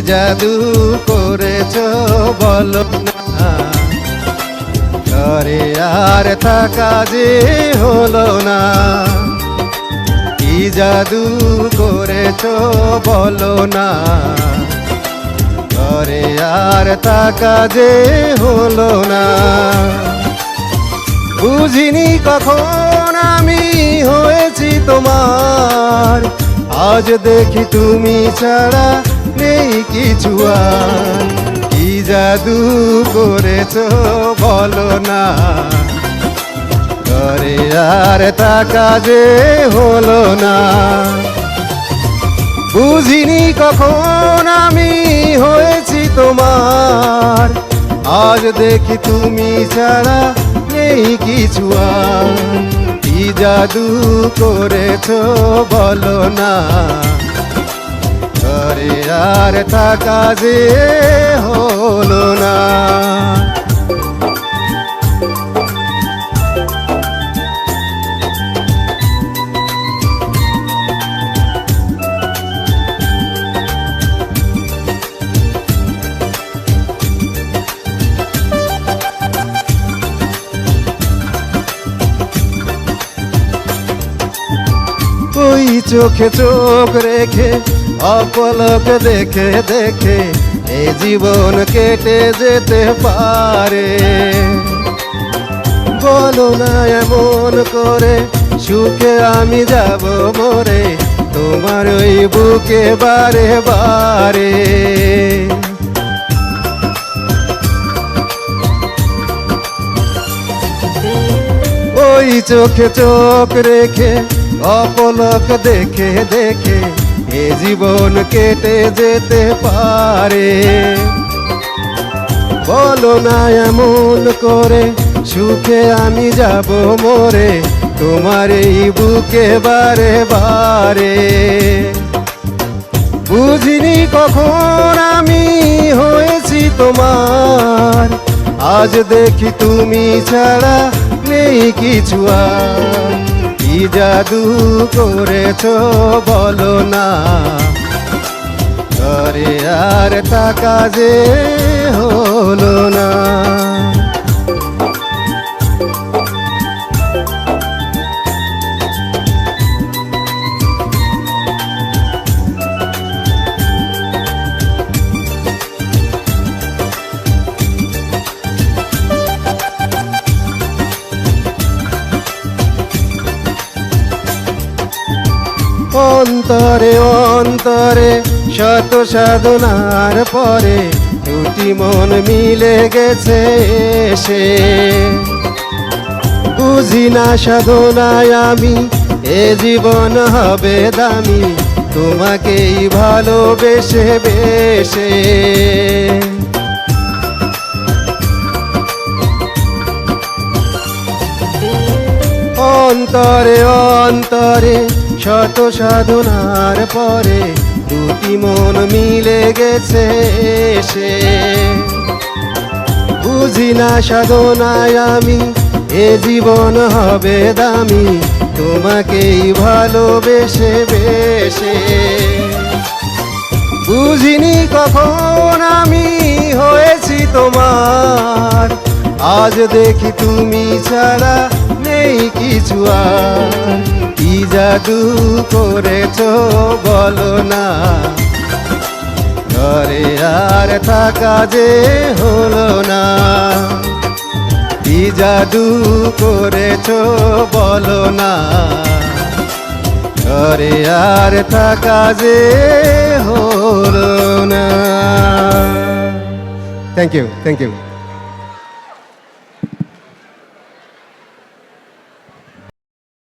জাদু করেছ বলো না। ঘরে আর থাকা যে হলো না। কি জাদু করেছ বলো না। ঘরে আর থাকা যে হলো না। বুঝিনি কখন আমি হয়েছি তোমার। আজ দেখি তুমি ছাড়া নেই কিছু আর কি জাদু করেছ বলো না। ঘরে আর টাকা যে হলো না। বুঝিনি কখন আমি হয়েছি তোমার। আজ দেখি তুমি ছাড়া নেই কিছু আর কি জাদু করেছ বলো না। ঘরে আর থাকা যে হলো না। চোখে চোখ রেখে অপলক দেখে দেখে এ জীবন কেটে যেতে পারে। বলো না এমন করে, সুখে আমি যাব মরে, তোমার ওই বুকে বারে বারে। ওই চোখে চোখ রেখে, অপলক দেখে দেখে এ জীবন কেটে যেতে পারে। বলো না এমন করে, সুখে আমি যাব মরে, তোমার এই বুকে বারে বারে। বুঝিনি কখন আমি হয়েছি তোমার, আজ দেখি তুমি ছাড়া নেই কিছু আর। কি জাদু করেছ বলো না। ঘরে আর টাকা যে হলো না। অন্তরে অন্তরে, শত সাধনার পরে দুটি মন মিলে গেছে এসে। বুঝি না সাধনায় আমি, এ জীবন হবে দামি, তোমাকেই ভালোবেসে বেসে। অন্তরে অন্তরে শত সাধনার পরে দুটি মন মিলে গেছে সে। বুঝি না সাধনায় আমি, এ জীবন হবে দামি, তোমাকেই ভালোবেসে বেসে। বুঝিনি কখন আমি হয়েছি তোমার, আজ দেখি তুমি ছাড়া নেই কিছু আর। কি জাদু করেছ বলো না। ঘরে আর থাকা যে হলো না। কি জাদু করেছ বলো না। ঘরে আর থাকা যে হলো না। Thank you thank you